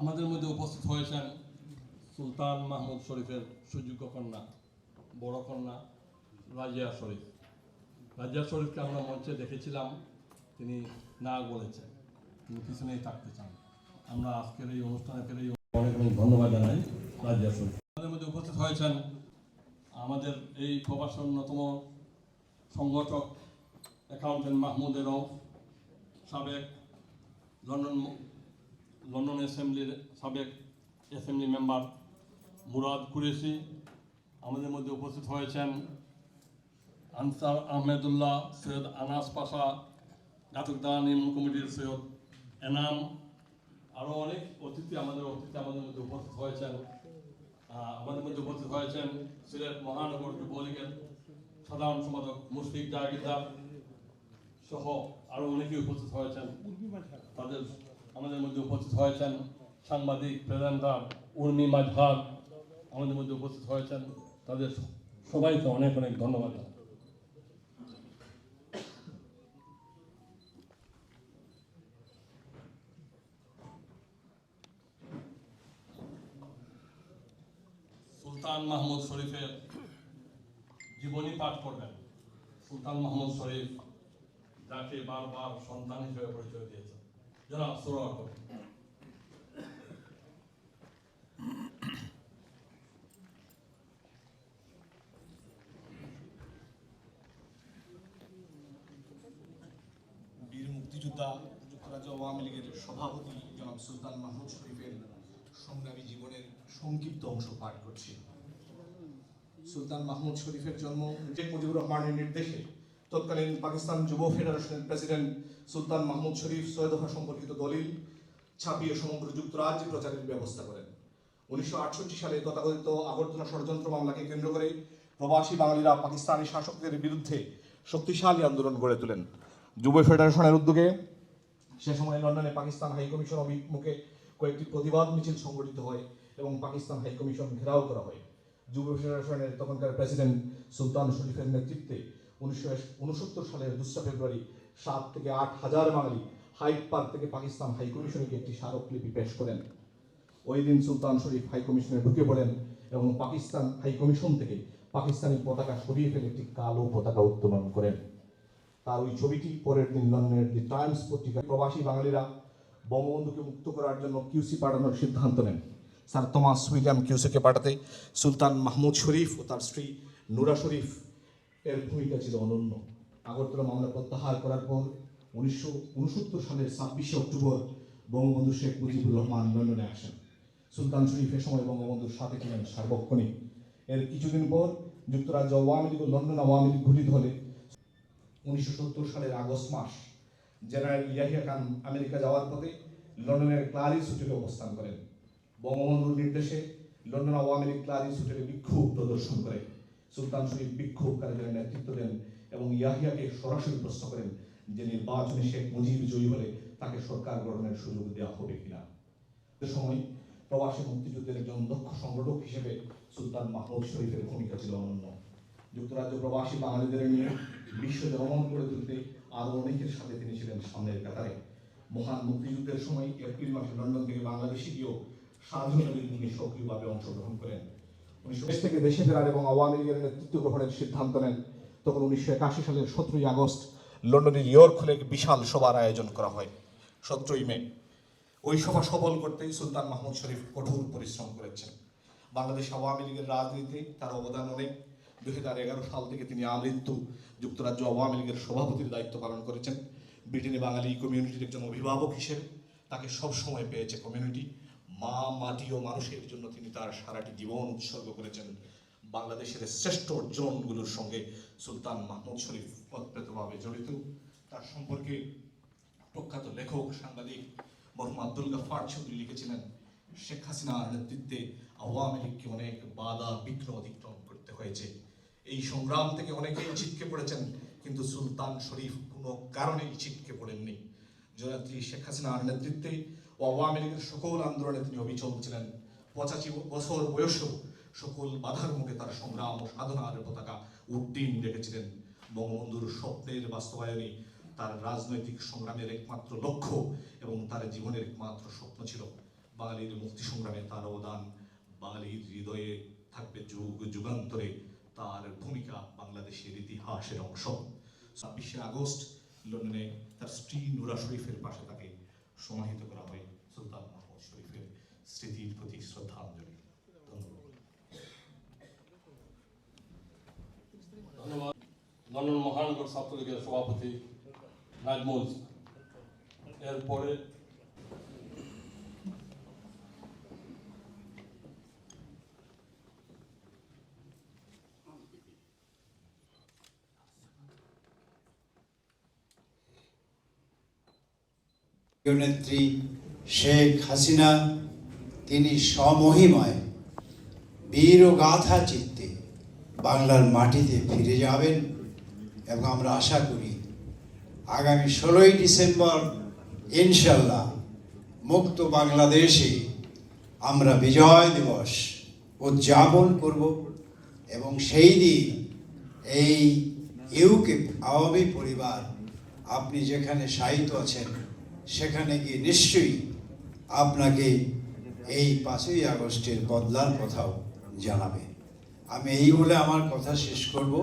আমাদের মধ্যে উপস্থিত হয়েছেন সুলতান মাহমুদ শরীফের সুযোগ্য কন্যা, বড় কন্যা রাজিয়া শরীফ। রাজিয়া শরীফকে আমরা মঞ্চে দেখেছিলাম, তিনি না বলেছেন। তিনি পিছনেই থাকতে চান। আমরা আজকের এই অনুষ্ঠানে পেরে অনেক অনেক ধন্যবাদ জানাই রাজিয়া শরীফ। আমাদের মধ্যে উপস্থিত হয়েছেন আমাদের এই প্রবাসের অন্যতম সংগঠক অ্যাকাউন্টেন্ট মাহমুদ এরফ সাবেক লন্ডন লন্ডন অ্যাসেম্বলির সাবেক অ্যাসেম্বলি মেম্বার মুরাদ কুরেশি। আমাদের মধ্যে উপস্থিত হয়েছেন আনসার আহমেদুল্লাহ সৈয়দ আনাস পাশা ঘাতকদান ইমন কমিটির সৈয়দ এনাম। আরও অনেক অতিথি আমাদের অতিথি আমাদের মধ্যে উপস্থিত হয়েছেন। আমাদের মধ্যে উপস্থিত হয়েছেন সিলেট মহানগর যুবলীগের সাধারণ সম্পাদক মুশফিক জাহাগিরদার সহ আরও অনেকেই উপস্থিত হয়েছেন। তাদের আমাদের মধ্যে উপস্থিত হয়েছেন সাংবাদিক প্রেজেন্টার উর্মি মাঝহার আমাদের মধ্যে উপস্থিত হয়েছেন। তাদের সবাইকে অনেক অনেক ধন্যবাদ। সুলতান মাহমুদ শরীফের জীবনী পাঠ করবেন। সুলতান মাহমুদ শরীফ যাকে বারবার সন্তান হিসেবে পরিচয় দিয়েছেন। যারা সুরা করবেন বীর মুক্তিযোদ্ধা যুক্তরাজ্য আওয়ামী লীগের সভাপতি জনাব সুলতান মাহমুদ শরীফের সংগ্রামী জীবনের সংক্ষিপ্ত অংশ পাঠ করছি। সুলতান মাহমুদ শরীফের জন্ম শেখ মুজিবুর রহমানের নির্দেশে তৎকালীন পাকিস্তান যুব ফেডারেশনের প্রেসিডেন্ট সুলতান মাহমুদ শরীফ ছয় দফা সম্পর্কিত দলিল ছাপিয়ে সমগ্র যুক্তরাজ্য প্রচারের ব্যবস্থা করেন। উনিশশো আটষট্টি সালে তথাকথিত আগরতলা ষড়যন্ত্র মামলাকে কেন্দ্র করে প্রবাসী বাঙালিরা পাকিস্তানি শাসকদের বিরুদ্ধে শক্তিশালী আন্দোলন গড়ে তোলেন। যুব ফেডারেশনের উদ্যোগে সে সময় লন্ডনে পাকিস্তান হাই কমিশন অভিমুখে কয়েকটি প্রতিবাদ মিছিল সংগঠিত হয় এবং পাকিস্তান হাইকমিশন ঘেরাও করা হয়। যুব ফেডারেশনের তখনকার প্রেসিডেন্ট সুলতান শরীফের নেতৃত্বে উনিশশো উনসত্তর সালের দোসরা ফেব্রুয়ারি সাত থেকে আট হাজার বাঙালি হাইট পার্ক থেকে পাকিস্তান হাই কমিশনকে একটি স্মারকলিপি পেশ করেন। ওই দিন সুলতান শরীফ হাইকমিশনে ঢুকে পড়েন এবং পাকিস্তান হাইকমিশন থেকে পাকিস্তানি পতাকা সরিয়ে ফেলে একটি কালো পতাকা উত্তোলন করেন। তার ওই ছবিটি পরের দিন লন্ডনের দি টাইমস পত্রিকায় প্রবাসী বাঙালিরা বঙ্গবন্ধুকে মুক্ত করার জন্য কিউসি পাঠানোর সিদ্ধান্ত নেন। স্যার, থমাস উইলিয়াম কিউসিকে পাঠাতে সুলতান মাহমুদ শরীফ ও তার স্ত্রী নুরা শরীফ এর ভূমিকা ছিল অনন্য। আগরতলা মামলা প্রত্যাহার করার পর উনিশশো উনসত্তর সালের ছাব্বিশে অক্টোবর বঙ্গবন্ধু শেখ মুজিবুর রহমান লন্ডনে আসেন। সুলতান শরীফ এ সময় বঙ্গবন্ধুর সাথে ছিলেন সার্বক্ষণিক। এর কিছুদিন পর যুক্তরাজ্য আওয়ামী লীগ ও লন্ডন আওয়ামী লীগ গঠিত হলে উনিশশো সত্তর সালের আগস্ট মাস জেনারেল ইয়াহিয়া খান আমেরিকা যাওয়ার পথে লন্ডনের ক্লারিস হোটেলে অবস্থান করেন। বঙ্গবন্ধুর নির্দেশে লন্ডন আওয়ামী লীগ ক্লারিস হোটেলে বিক্ষোভ প্রদর্শন করে। সুলতান শরীফ বিক্ষোভকারীদের নেতৃত্ব দেন এবং ইয়াহিয়াকে সরাসরি প্রশ্ন করেন যে নির্বাচনে শেখ মুজিব জয়ী হলে তাকে সরকার গঠনের সুযোগ দেওয়া হবে কিনা। সে সময় প্রবাসী মুক্তিযুদ্ধের একজন দক্ষ সংগঠক হিসেবে সুলতান মাহমুদ শরীফের ভূমিকা ছিল অনন্য। যুক্তরাজ্য প্রবাসী বাঙালিদের নিয়ে বিশ্ব জনমন করে তুলতে আরও অনেকের সাথে তিনি ছিলেন সামনের কাতারে। মহান মুক্তিযুদ্ধের সময় এপ্রিল মাসে লন্ডন থেকে বাংলাদেশে গিয়েও স্বাধীনতা তিনি সক্রিয়ভাবে অংশগ্রহণ করেন। উনিশশো থেকে দেশে ফেরার এবং আওয়ামী লীগের নেতৃত্ব গ্রহণের সিদ্ধান্ত নেন। তখন উনিশশো একাশি সালের সতেরোই আগস্ট লন্ডনে ইয়র্ক হলে এক বিশাল সভার আয়োজন করা হয়। সতেরোই মে, ওই সভা সফল করতে সুলতান মাহমুদ শরীফ কঠোর পরিশ্রম করেছেন। বাংলাদেশ আওয়ামী লীগের রাজনীতি তার অবদান অনেক। দুই হাজার এগারো সাল থেকে তিনি আমৃত্যু যুক্তরাজ্য আওয়ামী লীগের সভাপতির দায়িত্ব পালন করেছেন। ব্রিটেনে বাঙালি কমিউনিটির একজন অভিভাবক হিসেবে তাকে সব সময় পেয়েছে কমিউনিটি মা মাটি ও মানুষের জন্য তিনি তার সারাটি জীবন উৎসর্গ করেছেন। বাংলাদেশের শ্রেষ্ঠ অর্জনগুলোর সঙ্গে সুলতান মাহমুদ শরীফ ওতপ্রোতভাবে জড়িত। তার সম্পর্কে প্রখ্যাত লেখক, সাংবাদিক মরহুম আব্দুল গাফার চৌধুরী লিখেছিলেন, শেখ হাসিনার নেতৃত্বে আওয়ামী লীগকে অনেক বাধা, বিঘ্ন অতিক্রম করতে হয়েছে। এই সংগ্রাম থেকে অনেকেই ছিটকে পড়েছেন, কিন্তু সুলতান শরীফ কোনো কারণেই ছিটকে পড়েননি। জননেত্রী শেখ হাসিনার নেতৃত্বে ও আওয়ামী লীগের সকল আন্দোলনে তিনি অবিচল ছিলেন। পঁচাশি বছর বয়সেও সকল বাধার মুখে তার সংগ্রাম ও সাধনার পতাকা উড্ডীন রেখেছিলেন। বঙ্গবন্ধুর স্বপ্নের বাস্তবায়নে তার রাজনৈতিক সংগ্রামের একমাত্র লক্ষ্য এবং তার জীবনের একমাত্র স্বপ্ন ছিল। বাঙালির মুক্তি সংগ্রামে তার অবদান, বাঙালির হৃদয়ে থাকবে যুগ যুগান্তরে তার ভূমিকা বাংলাদেশের ইতিহাসের অংশ। ছাব্বিশে আগস্ট লন্ডনে তার স্ত্রী নুরা শরীফের পাশে তাকে সমাহিত করা হয়। সুলতান মাহমুদ শরীফের স্মৃতির প্রতি শ্রদ্ধাঞ্জলি। ধন্যবাদ। মহানগর ছাত্রলীগের সভাপতি নাজমুল। এরপরে নেত্রী শেখ হাসিনা, তিনি সমহিমায় বীর ও গাথা চিত্তে বাংলার মাটিতে ফিরে যাবেন এবং আমরা আশা করি আগামী ষোলোই ডিসেম্বর ইনশাল্লাহ মুক্ত বাংলাদেশে আমরা বিজয় দিবস উদযাপন করব এবং সেই দিন এই ইউকে আওয়ামী পরিবার, আপনি যেখানে সাহিত্য আছেন সেখানে গিয়ে নিশ্চয়ই আপনাকে এই পাঁচই আগস্টের বদলার কথাও জানাবে। আমি এই বলে আমার কথা শেষ করব।